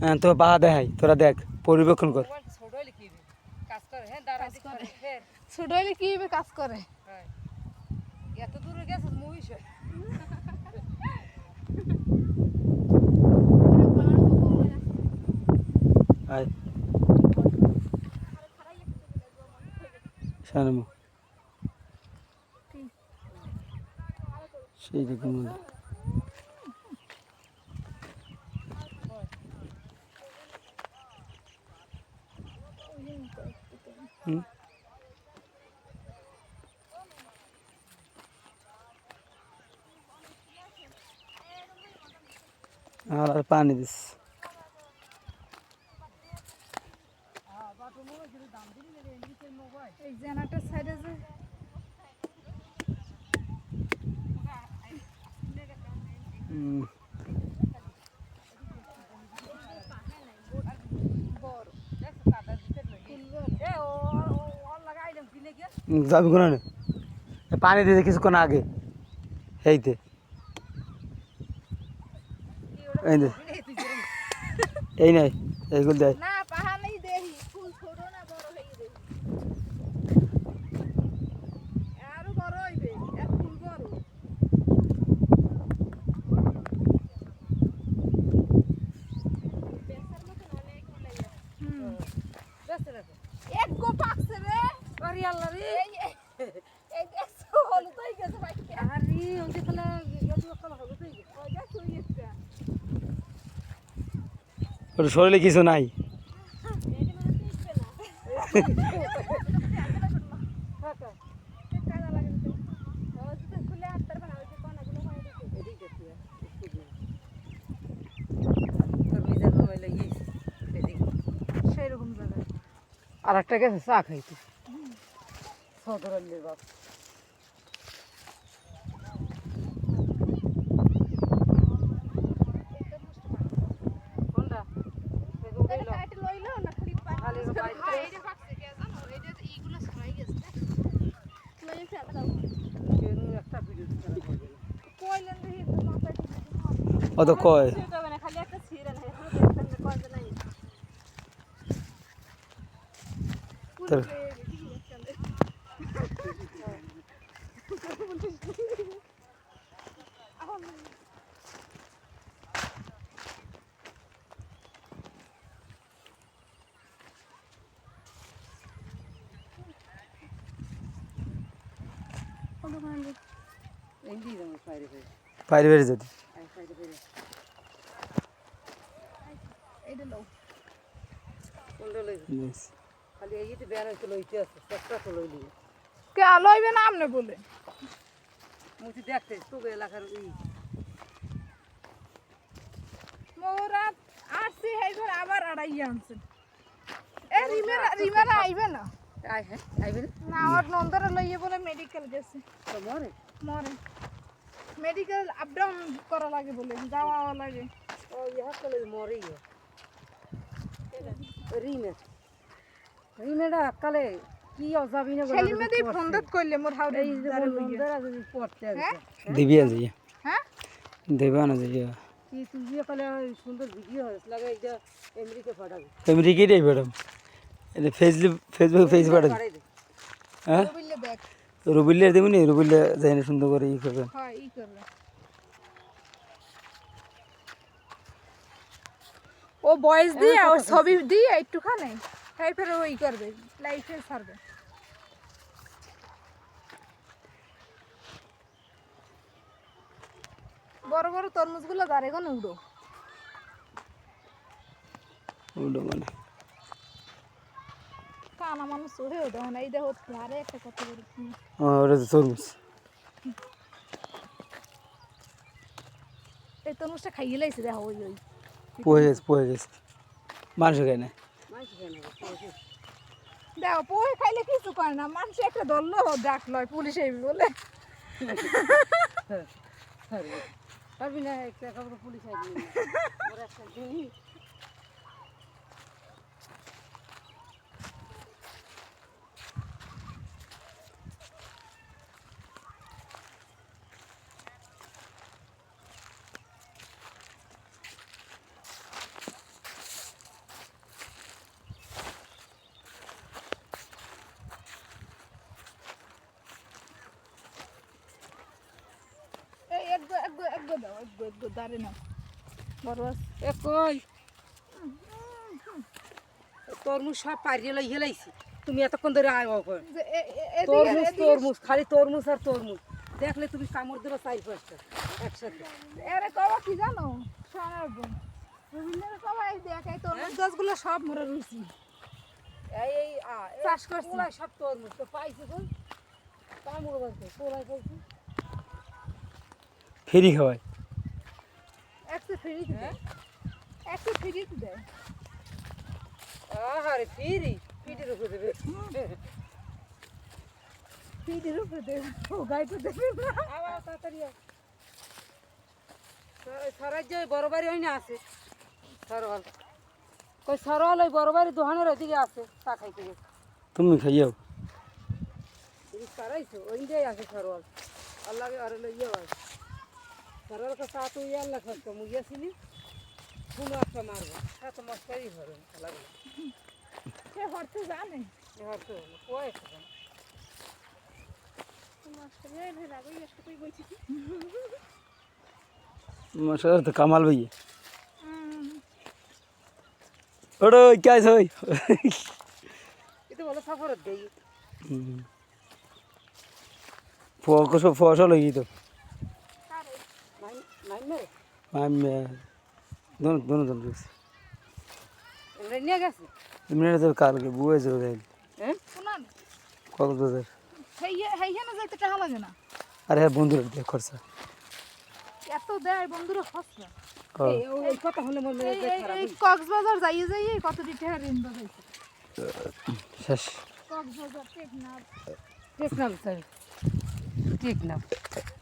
হ্যাঁ তো বাহা দেখাই তোরা দেখ পরিবেক্ষণ কর মোবাইল ছোট হলে কি হবে? কাজ করে হ্যাঁ দাঁড়া কাজ করে। ফের ছোট হলে কি হবে কাজ করে হ্যাঁ। এত দূরে গেছে মুভিস আয় শানমু সেই রকম হলো। হুম আর পানি দিস এই জেনারেটর সাইডে যে হুম বড় এ ও ও ওর লাগা আইলাম কিনে গিয়ে যাবি কোনো? পানি দিয়েছে কিছুক্ষণ আগে। এইতে। এই দে এই নাই এইগুলো দেয় না পাহা নেই দেহি ফুল ছোট না বড় হয়ে দেহি আরও বড় হইবে এক ফুল বড় হুম ব্যস্ত রাখো এক গো পাকছে রে আরে আল্লাহ রে এই এই দেখছ হলুদ হয়ে গেছে বাইকে আরে ওই যে খেলা গেল খেলা হবে তো ওই দেখছ ওই একটা ওর শরীরে কিছু নাই ফাঁকা কাদা লাগে তো ওই যে খুলে আটটার বানা ওই যে কোনাগুলো হয় দেখো এদিক দেখতে তোর মিজান মোবাইল ইয়েছে এদিক সেই রকম জায়গায়। আর একটা গেছে চা খাইতে। সদরল্লির বাপ। Ото кой. চেষ্টা তো লইলি কে লইবে না আমনে বলে? মুছি দেখতে তোকে এলাকার ই মোরা আসছি এইবার আবার আড়াই আনছে। এ রিমেরা রিমেরা আইবে না? আই হ্যাঁ আইবে না না আমার নন্দরা লইয়ে বলে মেডিকেল গেছে। তো মরে? মরে। মেডিকেল আপ ডাউন করা লাগে বলে যাওয়া লাগে। ও ইহা কলে মরে ইয়ে রিমে। রিমেটা কালে কি অজাবি না সেলিমে দি ফোন দত কইলে মোর হাউরে এই যে বন্ধুরা যদি পড়তে আছে হ্যাঁ? দিবি আজ ইয়ে হ্যাঁ? দেবে না যাইয়া কি তুই যে কালে সুন্দর ভিডিও হয়েছে লাগে এইটা আমেরিকা পাঠাবি তুমি রিকি রে ম্যাডাম। এটা ফেসবুক ফেসবুক পাঠাবি পাঠাই হ্যাঁ? রুবিল্লে দেবো নি? রুবিল্লে যাই না সুন্দর করে ই করবে। হয় ও বয়েস দিয়ে ও ছবি দিয়ে একটুখানি তাই ফের ওই করবে লাইফে ছাড়বে। বড় বড় তরমুজগুলো দাঁড়ে কোন উড়ো। ওটা মানে। কানা মানুষ হয়েও দেখো না। এই দেখো আরে একটা ওটা তো তরমুজ। এই তরমুজটা খাইয়ে লাইছে দেখো ওই ওই। পয়ে গেছে পয়ে গেছে। মানুষ খায় না। দেখো পোহে খাইলে কিছু করে না। মানুষ একটা ধরলো ডাক লয় পুলিশ আইবি বলে। পারবি না একটা কাপড় পুলিশ আইবি। দাঁড়ে কই তরমুজ সব পারিয়ে লাই হেলাইছি তুমি এতক্ষণ ধরে আয় তরমুজ তরমুজ খালি তরমুজ আর তরমুজ দেখলে তুমি কামড় দেবে চাই পাঁচটা একসাথে এরে কবা কি জানো সোনার বোন বিভিন্ন সবাই দেখাই তরমুজ গাছগুলো সব মরে রয়েছি এই চাষ করছি। সব তরমুজ তো পাইছি তো কামড় বলতে কোলায় পাইছি ফেরি বড় বাড়ি হয় না আছে। সরওয়াল কই ওই বড় বাড়ি দোহানের ওইদিকে আছে তা খাইতে গেছে তুমি খাইয়াও। সরাইছো ওই আছে সরওয়াল আল্লাহ আরে লইয়া হয় তার কাছে আত ইয়ার লাগবে কম গিয়েছিলি কোনো একটা মারবো সাত মাস পাই হবে লাগল সে হরতে জানে। হরতে কয়েক তো কামাল ভাই ওড়ো কাজ হই এটা ভালো সফরত দেই। ফসল ফসল হয়ে তো। মাইমে দোনো দোনো না যাইতে টাকা লাগে না আরে হ্যাঁ বন্ধুরা দেখ খরচা এত দেয় বন্ধুরা মনে এই কক্সবাজার যাই যাইয়ে কত টাকা ঋণ ঠিক শেষ কক্সবাজার টেকনাফ টেকনাফ স্যার